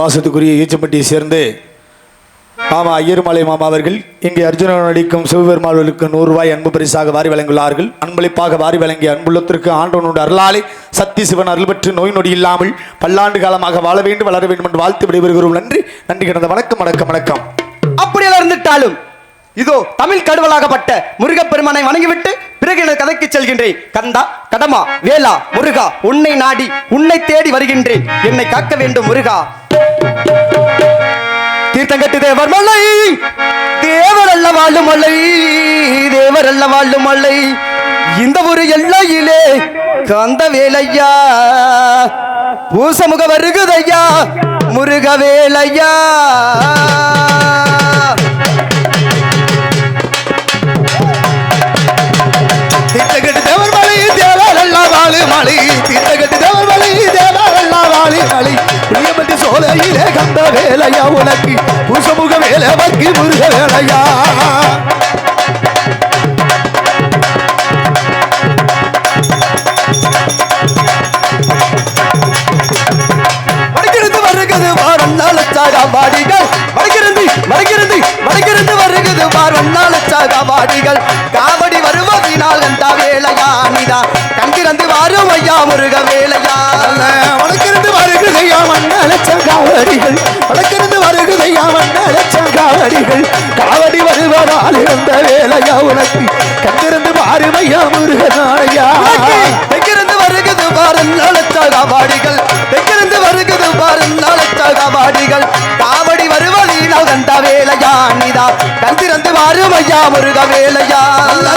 பாசத்துக்குரிய ஈச்சம்பட்டியை சேர்ந்து மாமா ஐயர்மலை மாமா அவர்கள் இங்கே அர்ஜுனன் நடிக்கும் சிவபெருமாள்களுக்கு நூறு ரூபாய் அன்பு பரிசாக வாரி வழங்கியுள்ளார்கள் அன்பளிப்பாக வாரி வழங்கிய அன்புள்ளத்திற்கு ஆண்டவனோடு அருளாலே சக்தி சிவன் அருள் பெற்று நோய் நொடி இல்லாமல் பல்லாண்டு காலமாக வாழ வேண்டும் வளர வேண்டும் என்று வாழ்த்து விடைபெறுகிறோம். நன்றி நன்றி கிடந்த வணக்கம் வணக்கம் வணக்கம். அப்படியெல்லாம் இருந்துட்டாலும் இதோ தமிழ் கடுவலாகப்பட்ட முருகப்பெருமானை வணங்கிவிட்டு பிறகு எனது கதைக்கு செல்கின்றேன். கந்தா கடமா வேலா முருகா உன்னை நாடி உன்னை தேடி வருகின்றேன். என்னை காக்க வேண்டும் முருகா. தீர்த்தங்கட்டு தேவர் மல்லை. தேவர் அல்ல வாழும் மல்லை. தேவர் அல்ல வாழும் மல்லை. இந்த ஒரு எல்லையிலே கந்த வேலையா பூசமுக வருகுதையா. முருக வேலையா தீர்த்தகட்டு தேவர் சோலையிலே கந்த வேலையா உனக்கு? புசமுக வேலை வக்கி முருக வேலையா? காவடிகள் காவடி வருவதால் இருந்த வேலையா உனக்கு? கண்டிருந்து பாருமையா முருகனாரையா. தெங்கிருந்து வருகிறது வாரந்தால சாகா வாடிகள் தெங்கிருந்து வருகிறது வாரந்தால சாகா வாடிகள் காவடி வருவதினால் கண்டா வேலையா நீதா? கண்டிருந்து வாரும் ஐயா முருக வேலையா.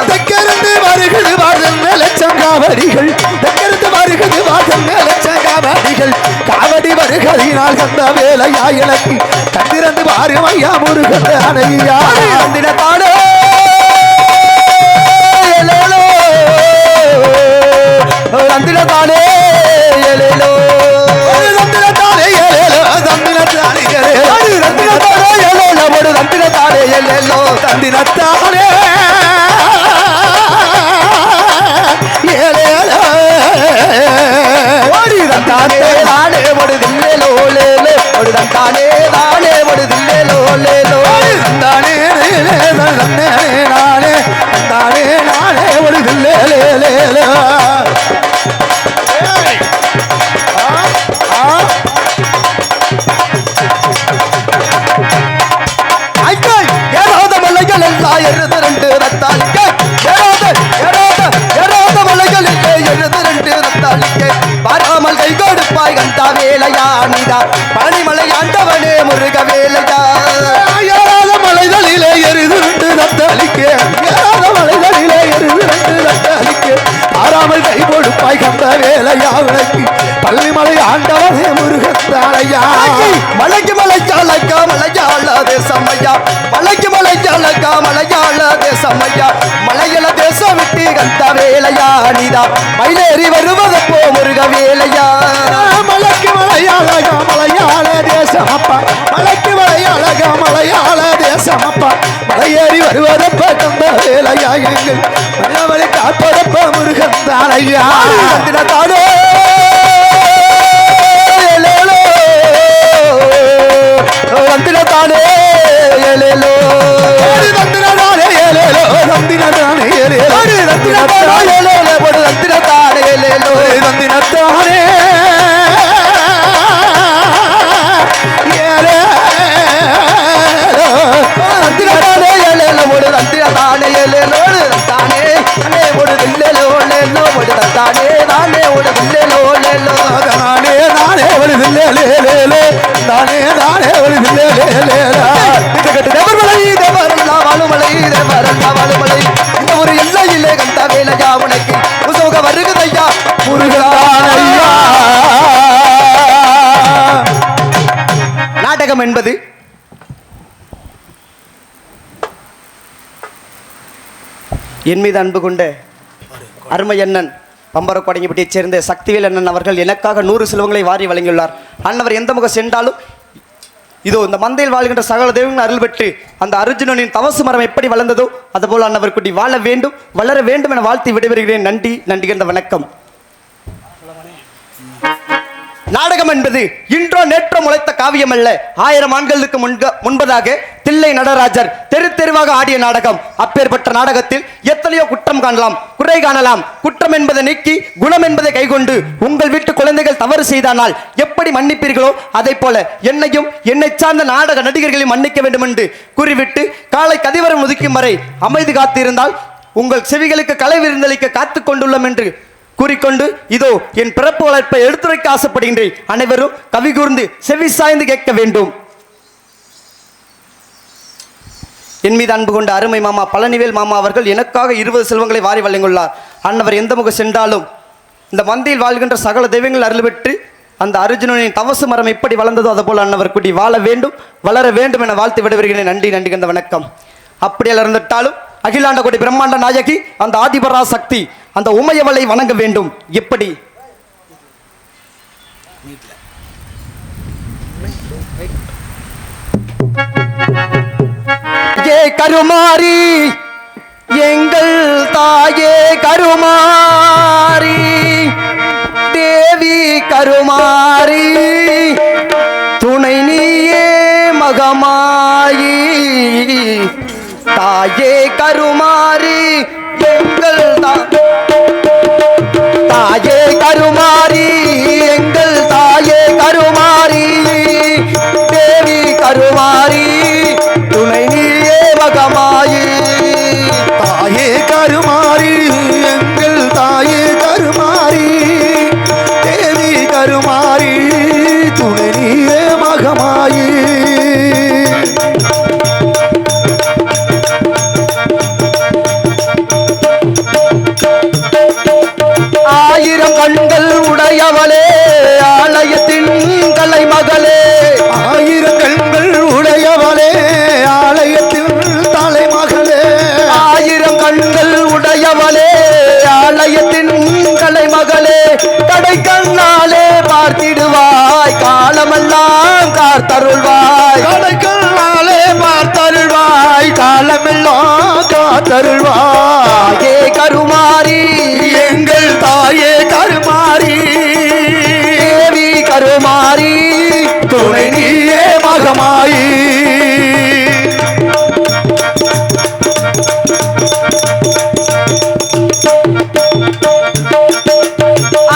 தெற்கிருந்து வருகுது வாழும் லட்சம் காவடிகள். தெற்கிருந்து வருகுது வாழும் காவடிகள் காவடி வருகதினால் கந்த வேலையா எனக்கு கண்டிருந்து பாருமையா முருகன் அணையா. பாராமல் கை கொடுப்பாய் கந்தா வேலையா நீதா. பனிமலை ஆண்டவனே முருக வேலையா. ஏறாத மலைகளிலே எரிதுண்டு தத்தளிக்க ஏறாத மலைகளிலே எரிதுண்டு தத்தளிக்க ஆறாமல் கை கொடுப்பாய் கந்த வேலையா விளக்கி பள்ளிமலை ஆண்டவனே முருகத்தா. நீதா மயிலேறி வருவதப்போ முருக வேலையா மலைக்கு மலையாளகா மலையாள தேசமப்பா மலைக்கு மலையாளகா மலையாள தேசமப்பா மலையேறி வருவதப்ப கந்த வேலையா எங்கள் மலையவரை காப்பதப்ப முருகத்தாளையா தானே தானே. முசோக வருகுதையா நாடகம் என்பது என் மீது அன்பு கொண்ட அருமையண்ணன் பம்பரக்கொடங்கிப்பட்டியைச் சேர்ந்த சக்திவேல் அண்ணன் அவர்கள் எனக்காக நூறு செல்வங்களை வாரி வழங்கியுள்ளார். அண்ணவர் எந்த முகம் சென்றாலும் இதோ இந்த மந்தையில் வாழ்கின்ற சகல தெய்வங்கள் அருள் பெற்று அந்த அர்ஜுனனின் தவசு மரம் எப்படி வளர்ந்ததோ அதுபோல் அன்னவர் குட்டி வாழ வேண்டும் வளர வேண்டும் என வாழ்த்தி விடைபெறுகிறேன். நன்றி நன்றி என்ற வணக்கம். நாடகம் என்பது இன்றோ நேற்றோ முளைத்த காவியம் அல்ல ஆயிரம் ஆண்களுக்கு முன்பதாக தில்லை நடராஜர் தெரு தெருவாக ஆடிய நாடகம். அப்பேற்பட்ட நாடகத்தில் எத்தனையோ குற்றம் காணலாம். குறை காணலாம். குற்றம் என்பதை நீக்கி குணம் என்பதை கைகொண்டு உங்கள் வீட்டு குழந்தைகள் தவறு செய்தானால் எப்படி மன்னிப்பீர்களோ? அதை போல என்னையும் என்னை சார்ந்த நாடக நடிகர்களையும் மன்னிக்க வேண்டும் என்று கூறிவிட்டு காலை கதிவரம் ஒதுக்கும் வரை அமைதி காத்திருந்தால் உங்கள் செவிகளுக்கு கலை விருந்தளிக்க காத்து கொண்டுள்ளோம் என்று கூறிக்கொண்டு இதோ என் பிறப்பு வளர்ப்பை எடுத்துரைக்க ஆசைப்படுகின்றேன். அனைவரும் கவி கூர்ந்து செவி சாய்ந்து கேட்க வேண்டும். என் மீது அன்பு கொண்ட அருமை மாமா பழனிவேல் மாமா அவர்கள் எனக்காக இருபது செல்வங்களை வாரி வழங்கியுள்ளார். அன்னவர் எந்த முகம் சென்றாலும் இந்த மந்தையில் வாழ்கின்ற சகல தெய்வங்கள் அருள் பெற்று அந்த அர்ஜுனனின் தவசு மரம் எப்படி வளர்ந்ததோ அதுபோல் அன்னவர் குடி வாழ வேண்டும் வளர வேண்டும் என வாழ்த்து விடுவிருக்கிறேன் நன்றி நன்றி கந்த வணக்கம். அப்படியே இருந்துட்டாலும் அகிலாண்ட கோடி பிரம்மாண்ட நாயகி அந்த ஆதிபரா சக்தி அந்த உமையவளை வணங்க வேண்டும். எப்படி? ஏ கருமாரி எங்கள் தாயே கருமாரி தேவி கருமாரி துணை நீயே மகமாயி தாயே கருமாரி கருமாறி எங்கள் தாயே கருமாறி தேவி கருமாறி துணை நீயே மகமாயி. தாயே கருமாறி எங்கள் தாயே கருமாறி தேவி கருமாறி துணை நீயே மகமாயி. உடையவளே ஆலயத்தின் கலை மகளே கடை கண்ணாலே பார்த்திடுவாய் காலமெல்லாம் காத்தருள்வாய். கண்ணாலே பார்த்தருள்வாய் காலமெல்லாம் காத்தருள்வாய்.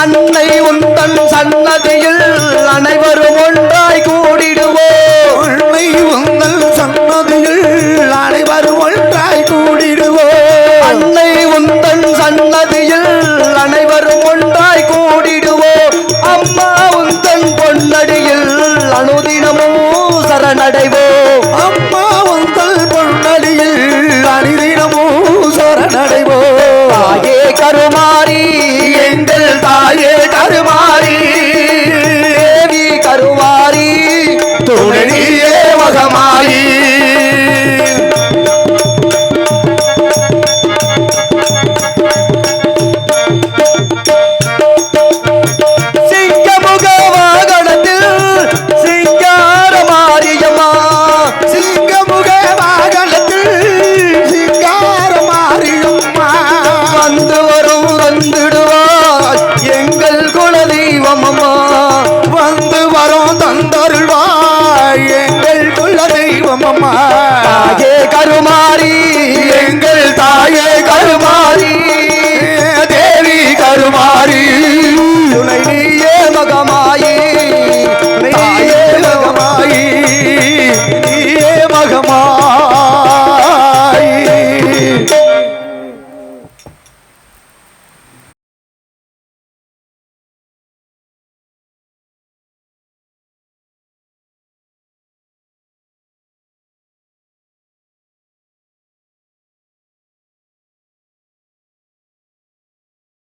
அன்னை உந்தன் சன்னதியில் அனைவரும் ஒன்று